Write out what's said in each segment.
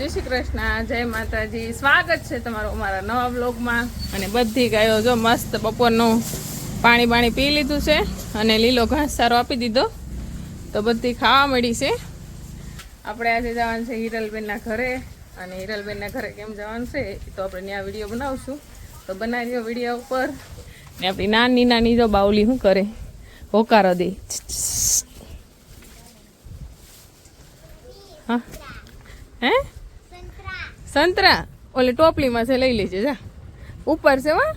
જય શ્રી કૃષ્ણ, જય માતાજી. સ્વાગત છે તમારું અમારા નવા બ્લોગમાં અને બધી ગાયો જો મસ્ત બપોરનું પાણી બાણી પી લીધું છે અને લીલો ઘાસ સારો આપી દીધો. તો બધી ખાવા મળી છે. આપણે આજે જવાનું છે હિરલબેનના ઘરે. અને હિરલબેનના ઘરે કેમ જવાનું છે તો આપણે ત્યાં વીડિયો બનાવશું. તો બનાવી વીડિયો ઉપર. ને આપણી નાની નાની જો બાઉલી શું કરે? હોકારો દે. હા? હે? સંતરા. ઓલી ટોપલીમાં છે લઈ લેજે જા. ઉપર છે વા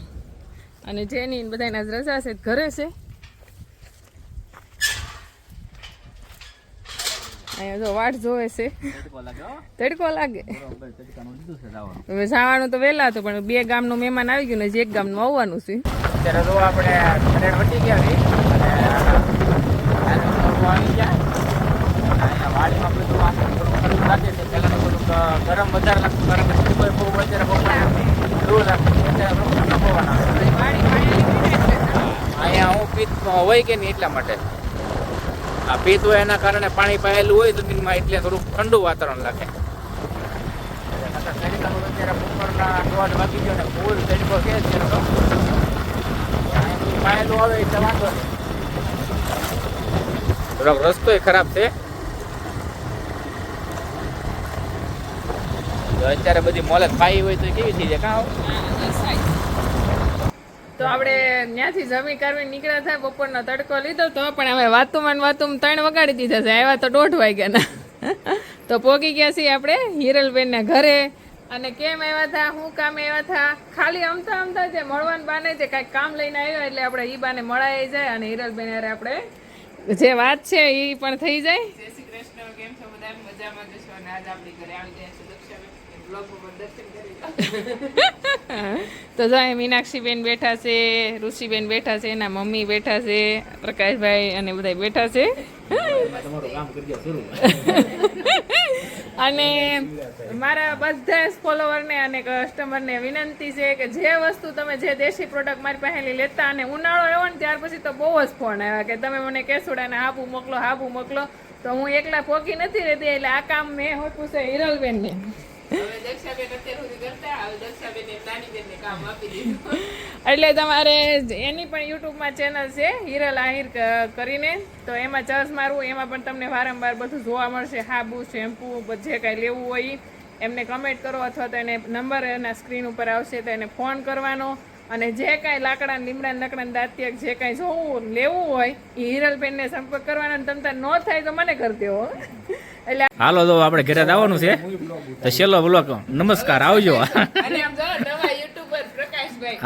અને જેની બધાના રજા છે ઘરે છે. અહીંયા જો વાટ જોવે છે. તડકો લાગે હવે જવાનું તો વહેલા હતું પણ બે ગામનું મહેમાન આવી ગયું ને જે એક ગામનું આવવાનું છે. અત્યારે તો આપણે ગયા છે અને આનું લોકો આવી ગયા અને અહીંયા વાડીમાં બધું આ થોડું ખરું લાગે છે પહેલાં તો થોડુંક ગરમ વધારે લાગતું કારણ કે ખૂબ બહુ અત્યારે બપોરે લૂ લાગતું અત્યારે બહુ ઠંડુ પવન આવે અહીંયા હું પિત્ત હોય કે નહીં એટલા માટે? આ પીતું હોય એના કારણે પાણી પાયેલું હોય જમીનમાં એટલે થોડુંક ઠંડુ વાતાવરણ લાગે. થોડોક રસ્તો ખરાબ છે. અત્યારે બધી મોલત પાઈ હોય તો કેવી થઈ જાય? કાં તો આપણે ત્યાંથી જમી કરવી નીકળ્યા થાય બપોરનો તડકો લીધો તો, પણ હવે વાતુમાં વાતુમાં ત્રણ વગાડી દીધા છે. આવ્યા તો દોઢ વાગ્યાના. તો પોગી ગયા છીએ આપણે હિરલબેનના ઘરે. અને કેમ આવ્યા હતા શું કામ આવ્યા હતા ખાલી અમતા અમતા જે મળવાનું બાને જે કાંઈક કામ લઈને આવ્યા એટલે આપણે એ બાને મળાઈ જાય અને હિરલબેન હારે આપણે જે વાત છે એ પણ થઈ જાય. જય શ્રી કૃષ્ણ, કેમ છો બધા? મજામાં જશો અને આજ આપણી ઘરે આવી જાય તો જાય મીનાક્ષીબેન બેઠા છે ઋષિબેન બેઠા છે એના મમ્મી બેઠા છે પ્રકાશભાઈ અને બધા બેઠા છે. અને મારા બધા જ ફોલોવરને અને કસ્ટમરને વિનંતી છે કે જે વસ્તુ તમે જે દેશી પ્રોડક્ટ મારી પાસેથી લેતા અને ઉનાળો આવ્યો ને ત્યાર પછી તો બહુ જ ફોન આવ્યા કે તમે મને કેસુડાને હાબુ મોકલો હાબુ મોકલો. તો હું એકલા પોકી નથી રહેતી એટલે આ કામ મેં હોતું છે હિરલબેનને. એટલે તમારે એની પણ યુટ્યુબમાં ચેનલ છે, હિરલ આહિર કરીને. તો એમાં ચર્ચ મારવું, એમાં પણ તમને વારંવાર બધું જોવા મળશે, હાબુ, શેમ્પુ જે કાંઈ લેવું હોય, એમને કમેન્ટ કરો અથવા તો એને નંબર એના સ્ક્રીન ઉપર આવશે તો એને ફોન કરવાનો. અને જે કાંઈ લાકડા લીમડા લકડા દાંતિયા જે કાંઈ જોવું લેવું હોય એ હિરલબેનને સંપર્ક કરવાનો અને તમ તાર ન થાય તો મને કરી દેવો એટલે હાલો તો આપણે ઘરે આવવાનું છે. તો છેલ્લો બ્લોક નમસ્કાર આવજો. હા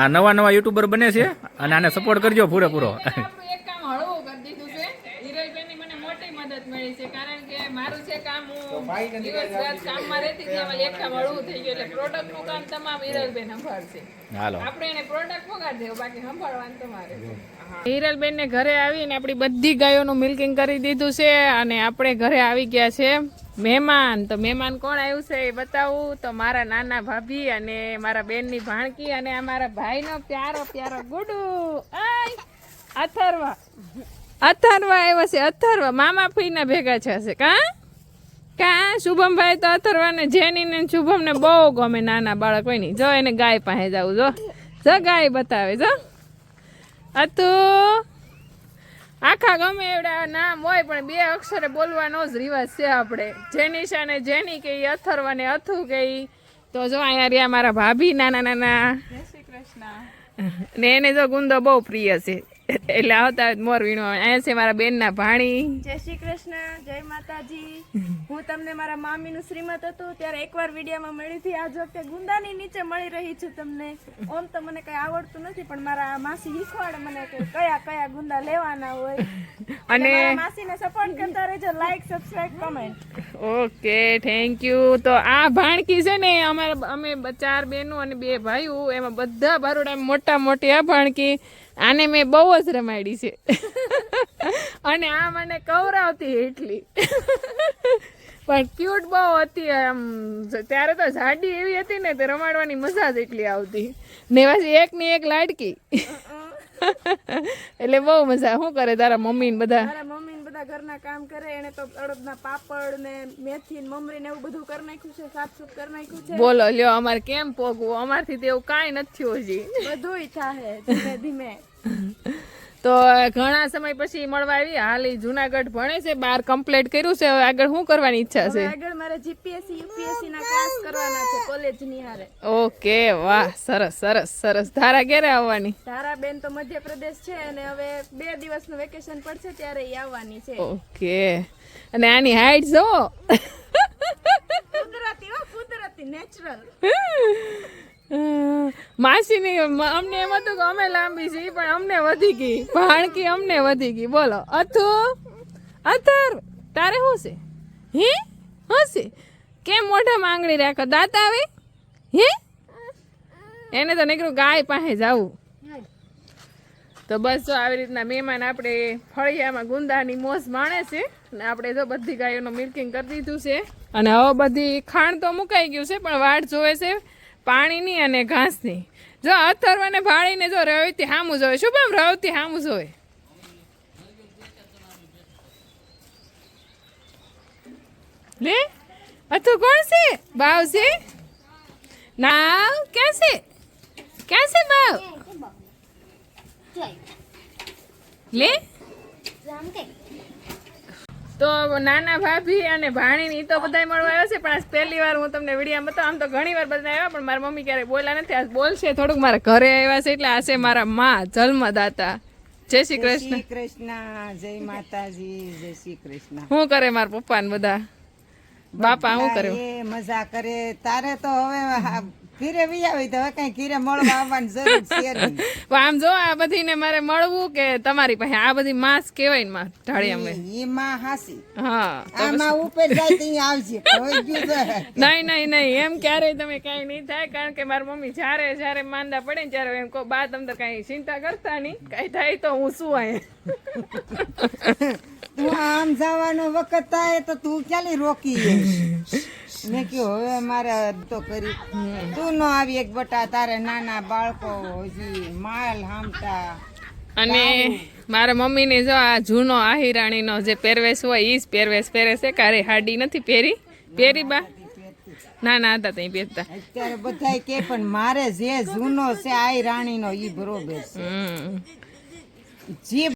આ નવા નવા યુટ્યુબર બને છે અને આને સપોર્ટ કરજો પૂરેપૂરો. હિરલબેન ને ઘરે આવીને આપણી બધી ગાયોનું મિલ્કિંગ કરી દીધું છે અને આપણે ઘરે આવી ગયા છે. મહેમાન તો મહેમાન કોણ આવ્યું છે એ બતાવું? તો મારા નાના ભાભી અને મારા બેનની ભાણકી અને આ મારા ભાઈનો પ્યારો પ્યારો ગુડુ. અથર્વા. અથર્વા આવ્યો છે અથર્વા. મામા ફીના ભેગા છે કા? કા? શુભમભાઈ તો અથર્વાને જેની ને શુભમ ને બહુ ગમે નાના બાળક હોય ને જો એને ગાય પાસે જાવું જો. જો ગાય બતાવે જો. હતું આખા ગમે એવડા નામ હોય પણ બે અક્ષરે બોલવાનો જ રિવાજ છે આપણે જેનિશા ને જેની કે અથર્વ અથર્વા ને અથુ કે તો જો અહીંયા રહ્યા મારા ભાભી નાના નાના. ને એને જો ગુંદો બહુ પ્રિય છે. એટલે આવતા મોર વીણો અહીંયા છે મારા બેનના ભાણી. જય શ્રી કૃષ્ણ જય માતાજી. હું તમને મારા મામી નું શ્રીમત હતું ત્યારે એકવાર વિડીયોમાં મળી હતી. આજ વખતે ગુંદાની નીચે મળી રહી છું તમને. ઓમ તો મને કઈ આવડતું નથી પણ મારા માસી શીખવાડે મને કે કયા કયા ગુંદા લેવાના હોય. અને માસી માસીને સપોર્ટ કરતા રહેજો like subscribe comment okay thank you તો આ ભાણકી છે ને અમારા અમે ચાર બહેનો અને બે ભાઈઓ એમાં બધા બારોડા મોટા મોટી આ ભાણકી. આને મેં બહુ જ રમાડી છે. અને આ મને કવરાવતી એટલી. પણ ક્યુટ બહુ હતી આમ ત્યારે તો જાડી એવી હતી ને તે રમાડવાની મજા જ એટલી આવતી. ને પાછી એક ની એક લાડકી એટલે બહુ મજા. શું કરે તારા મમ્મી ને બધા? બધા બધા ઘરના કામ કરે એને તો અડદના પાપડ ને મેથી ને મમરી ને એવું બધું કરી નાખ્યું છે સાફ સુફ કરી નાખ્યું છે. બોલો લ્યો અમારે કેમ પોગવું? અમારથી તેવું એવું કાંઈ નથી હજી. બધુંય થાહે ધીમે ધીમે. તો ઘણા સમય પછી મળવા આવી. હાલ જુનાગઢ ભણે છે બાર કમ્પ્લીટ કર્યું છે. હવે આગળ શું કરવાની ઈચ્છા છે? આગળ મારે જીપીએસસી યુપીએસસી ના ક્લાસ કોલેજની હારે. ઓકે વાહ સરસ સરસ સરસ. ધારા ક્યારે આવવાની? ધારાબેન તો મધ્યપ્રદેશ છે અને હવે બે દિવસનું વેકેશન પડશે ત્યારે એ આવવાની છે. ઓકે. અને આની હાઈટ જો કુદરતી હો કુદરતી નેચરલ માસીની અમને એમ હતું કે અમે લાંબી છીએ પણ અમને વધી ગઈ. ભાણકી અમને વધી ગઈ. બોલો અથુ અથર તારે શું છે? હે? હશે કેમ મોઢા માંગણી રાખો? દાંત આવે? હે? એને તો નીકળ્યું ગાય પાસે જવું. તો બસ જો આવી રીતના મહેમાન આપણે ફળિયામાં ગુંદાની મોસ માણે છે. અને આપણે જો બધી ગાયોનું મિલ્કિંગ કરી દીધું છે. અને હવે બધી ખાણ તો મુકાઈ ગયું છે, પણ વાટ જોવે છે પાણીની અને ઘાસની. જો અથર્વને ભાળીને જો રવતી હામું જોવે. શું પામ રવતી હામું જોવે? લે? અથુ કોણ છે? બાવ છે? નાવ? ક્યાં છે? ક્યાં છે બાવ? લે? તો નાના ભાભી અને ભાણીની તો બધાય મળવા આવ્યા છે પણ આજ પહેલી વાર હું તમને વીડિયો બતાવું. આમ તો ઘણી વાર બધા આવ્યા પણ મારા મમ્મી ક્યારેય બોલ્યા નથી. આજ બોલશે થોડુંક મારા ઘરે આવ્યા છે એટલે આ છે મારા માં જન્મદાતા. જય શ્રી કૃષ્ણ. કૃષ્ણ જય માતાજી જય શ્રી કૃષ્ણ. શું કરે મારા પપ્પા ને બધા? બાપા શું કરે એ મજા કરે. તારે તો હવે ઘીરે વી આવી તો હવે કઈ ઘીરે મળવા આવવાની જરૂર છે નહીં. આમ જો આ બધીને મારે મળવું કે તમારી પાસે? આ બધી માસ કહેવાય ને માં ઢાળિયામાં? એ માં હાસી. હા આમાં ઉપર જાય તો આવજે. ગયું નહીં નહીં નહીં એમ ક્યારેય તમે કાંઈ નહીં થાય કારણ કે મારી મમ્મી જ્યારે જ્યારે માંદા પડે ને ત્યારે એમ કહો બા તમને કઈ ચિંતા કરતા નહીં. કાંઈ થાય તો હું શું અહીંયા? તું આમ જવાનો વખત થાય તો તું ક્યાંલી રોકી? મેં કહ્યું હવે મારે તો કરી. તું ન આવી એક બટા તારે નાના બાળકો હજી માલ હામતા. અને મારા મમ્મીને જો આ જૂનો આહિરાણીનો જે પહેરવેશ હોય એ જ પહેરવેશ પહેરે છે. કારે હાડી નથી પહેરી? પહેરી બા. ના ના હતા ત્યાં પહેરતા. અત્યારે બધા કે પણ મારે જે જૂનો છે આઈ એ ઈ બરોબર છે. જે